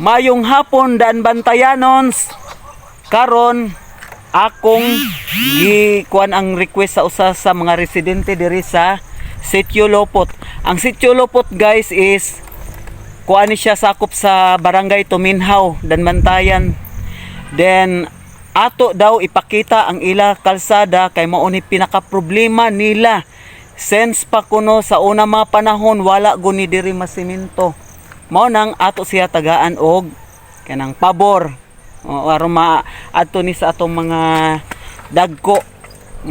Mayong hapon dan bantayanons karon akong gikuan ang request sa usa sa mga residente diri sa Sitio Lopot. Ang Sitio Lopot guys is kuan ni siya sakop sa barangay Tuminhaw dan Bantayan. Then ato daw ipakita ang ila kalsada kay mao ni pinaka problema nila since pa kuno sa una mga panahon wala guni diri masimento mao nang ato siya tagaan og kanang pabor o aron ma adto ni sa atong mga dagko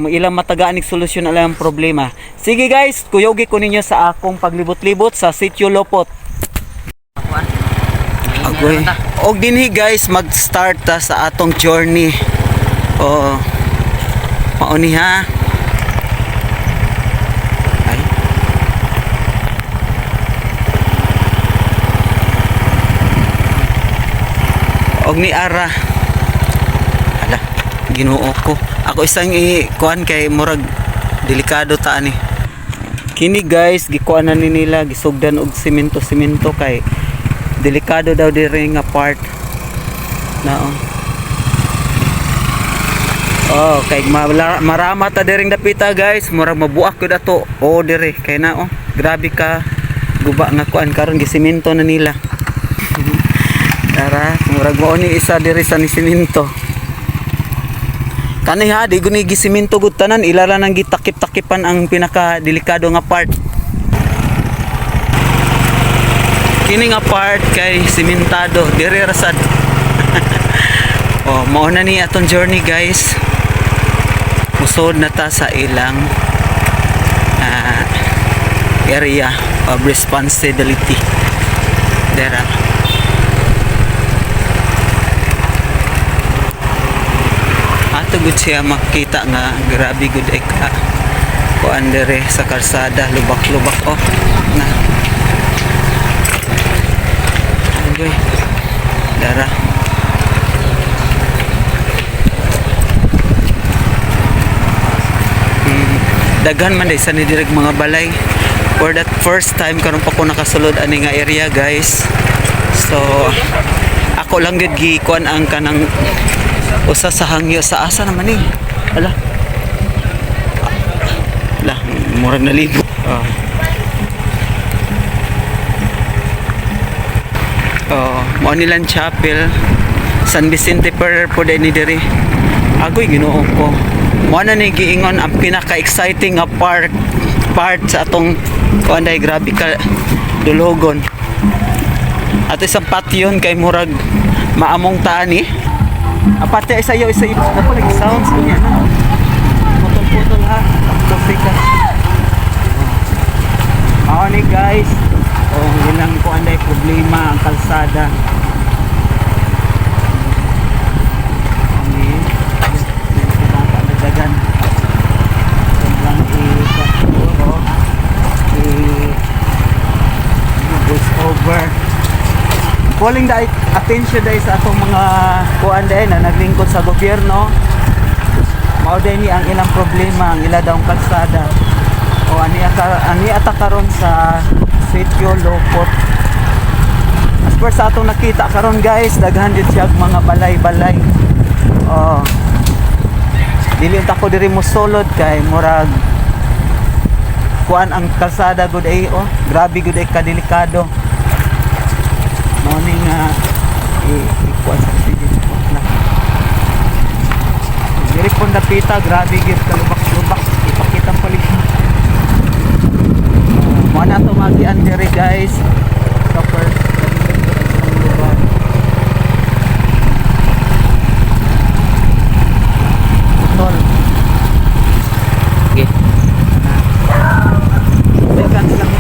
ilang matagaan nig solusyon alang problema sige guys kuyogi ko ninyo sa akong paglibot-libot sa sitio Lopot Agoy. Og dinhi guys mag-start ta sa atong journey. Oh. Mao ni ha. Og ni ara. Ala, Ginoo ko. Ako isang i kuan kay murag delikado ta ani. Kini guys, gikuan na ni nila gisugdan og semento-semento kay delikado daw diri nga part na oh. Oh, kay marama ta diring dapita guys, murag mabuak ko dato. Oh, dire kay na oh. Grabe ka guba nga kuan karon gisemento na nila. Tara, murag mo ni isa diri sa ni semento. Kani ha, di guni gisemento gud tanan, ilala nang gitakip-takipan ang pinaka delikado nga part. kini nga part kay simentado diri rasad oh mao na ni atong journey guys musod na ta sa ilang ah, area of responsibility dera ato gud siya makita nga grabe gud ay ka kuan dere sa kalsada lubak-lubak oh na Agoy. Dara. Hmm, Daghan man sa nidirig mga balay. For that first time karon pa ko nakasulod ani nga area guys. So ako lang gid gikuan ang kanang usa sa hangyo sa asa naman ni. Ala. Ala, murag nalibo. Oh. Oh, mao nilang chapel San Vicente per po ni diri. Agoy Ginoo ko. Mao na ni giingon ang pinaka-exciting nga part part sa atong kuanday grabe ka dulugon. At isang patyon kay murag maamong tani. Apate isa yo isa yo ako lagi sounds niya na. Putol-putol ha. Topic ka. Mao ni guys. Oh, ilang ko anday problema ang kalsada. Over. Calling the attention dahil sa atong mga kuan dahil na naglingkod sa gobyerno. Mao ni ang ilang problema, ang ila daw kalsada. O ani ata ani ata karon sa Sitio Lopot. As per sa atong nakita karon guys, daghan jud siya mga balay-balay. Oh. Dili ta ko diri mo solod kay murag kuan ang kalsada gud ay oh, grabe gud ay kadelikado. Mao ni nga i, i kuan sa sige na. Diri po napita, grabe gid kalubak-lubak. Ipakita ang palig mo na to magian diri guys sa first lugar Tol. Okay. Tekan lang.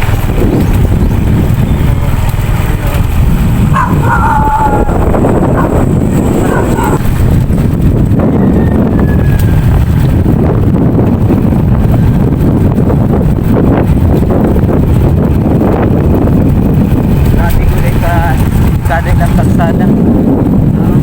Dati ko rin ka kada ng kalsada. Ah.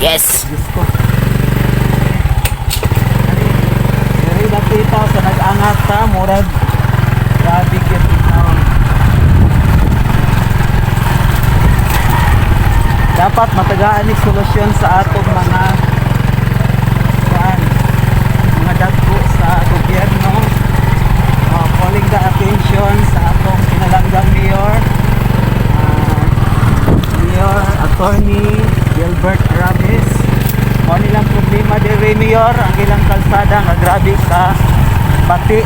Yes! Diyos ko. Diri nakita sa nag-angat ta, murag grabe kit um, Dapat matagaan ni solusyon sa atong mga kuan, mga dagko sa gobyerno. Uh, calling the attention sa atong kinalanggang mayor. ah, Mayor Attorney Gilbert Ramis. Mo nilang problema diri Mayor ang ilang kalsada nga grabe ka bati.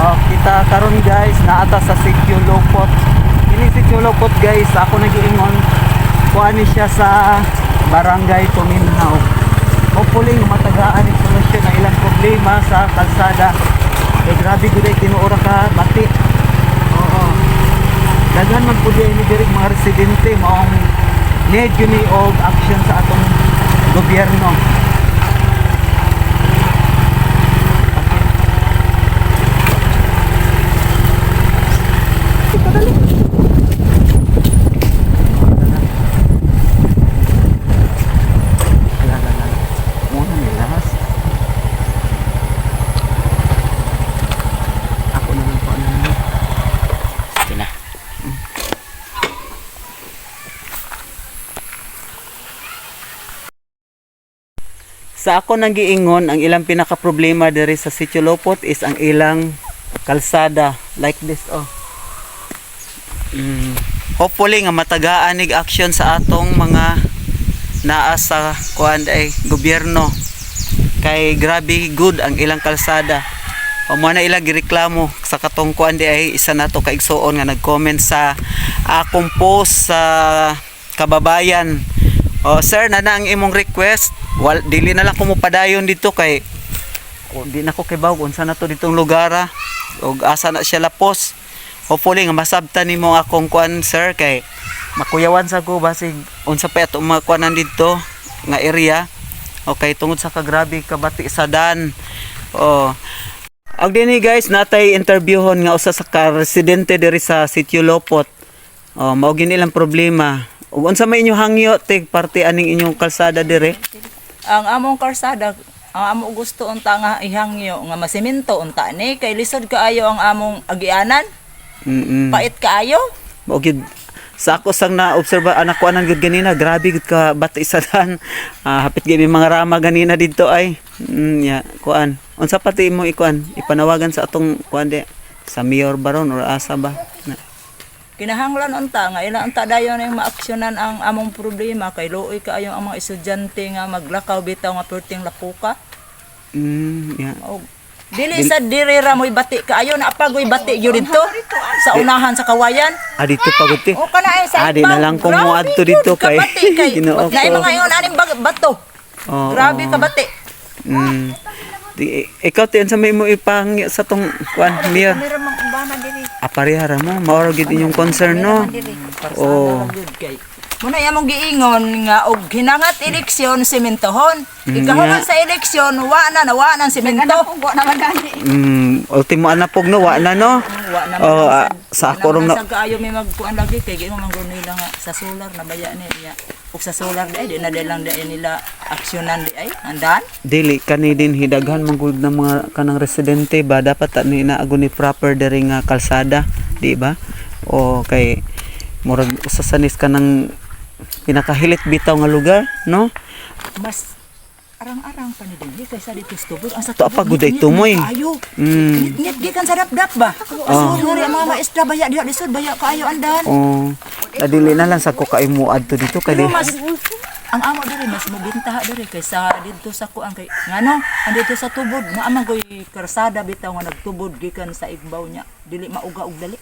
Oh, kita karon guys naata sa Sitio Lopot. Ini Sitio Lopot guys, ako nagiingon kuan ni siya sa Barangay Tuminhaw. Hopefully matagaan ni solusyon ang ilang problema sa kalsada. Kay grabe gud ay tinuora ka bati. Oo. Daghan man pud ni diri mga residente maong need yun og action sa atong gobyerno. Muna nilas. Ako na lang po ano na. Sige na. Sa ako nang giingon, ang ilang pinaka problema diri sa Sitio Lopot is ang ilang kalsada like this oh. Mm, hopefully nga matagaan nig action sa atong mga naa sa kuan ay gobyerno. Kay grabe good ang ilang kalsada. O mo na ilang gireklamo sa katong kuan di ay isa nato ka igsuon nga nag-comment sa akong post sa kababayan. O sir, na ang imong request. Wal, dili na lang ko mo padayon dito kay di na ko kay bawg unsa na to ditong lugar ah. og asa na siya lapos. Hopefully nga masabtan nimo akong kuan sir kay makuyawan sa ko basig unsa pa ato mga kuanan dito nga area. Okay, tungod sa kagrabe kabati sa dan. Oh. Ag dinhi guys, natay interviewon nga usa sa ka residente diri sa Sitio Lopot. Oh, mao gini ilang problema. Ug unsa may inyo hangyo tig parte aning inyong kalsada dire? Ang among karsada ang amo gusto unta nga ihangyo nga masemento unta ni kay lisod kaayo ang among agianan Mm. pait kaayo Mao gid sa ako sang na-obserba anak ko anang gud ganina, grabe gud ka bati sa dan. Ah, hapit gid may mga rama ganina dito ay. Mm, ya, kuan. Unsa pati mo ikuan? Ipanawagan sa atong kuan di sa mayor baron or asa ba? Na, kinahanglan unta nga ila unta dayon ang maaksyonan ang among problema kay luoy kaayo ang mga estudyante nga maglakaw bitaw nga perting lapuka mm, ya. og dili sa diri ra mo'y bati kaayo na apagoy bati gyud dito sa unahan sa kawayan Ah, dito pagod ti. o kana ay sa Ah, di na lang ko mo adto dito kay Ginoo na ko. mga ingon aning bato Oo. grabe ka bati Mm. Di, ikaw ti unsa may mo ipangyo sa tong mayor? Mang ubana diri Aparihara mo, maoro gid inyong concern no. Oh. Muna yung mong giingon nga og hinangat eleksyon sementohon. Ikahuman nga. sa eleksyon wa na nawa ng semento. Wa naman gani. Mm, ultimo anapog no, wa na no. Wa naman. Oh, sa ako ron na Sa kaayo may magkuan lagi kay giingon man nila nga sa solar na baya ni niya. Ug sa solar di ay di na lang di ay nila aksyonan di ay. Andan. dili kani din hidaghan man gud ng mga kanang residente ba? Dapat ta ni naago ni proper diri nga kalsada di ba? O kay murag usa sa nis kanang pinakahilit bitaw nga lugar no? Mas arang-arang pa ni dinhi kaysa dito sa tubod. Ang sa To, apa, guday tumoy. Ayo. mm Ngit gikan sa dapdap ba? Aso ngari ang mga maestra baya diha lisod baya kaayo andan. o nadili na lang sa ko kay mo adto dito kay di mas ang amo diri mas mabintaha diri kaysa dito sa kuan kay ngano andito sa tubod na amang koy karsada bitaw nga nagtubod gikan sa igbaw niya dili mauga og dali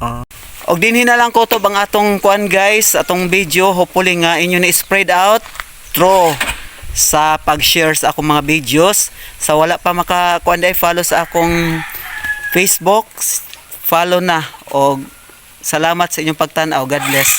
Ah. Og dinhi na lang ko to bang atong kuan guys, atong video hopefully nga inyo na spread out through sa pag-share sa akong mga videos. Sa wala pa maka kuan dai follow sa akong Facebook, follow na og salamat sa inyong pagtan-aw. God bless.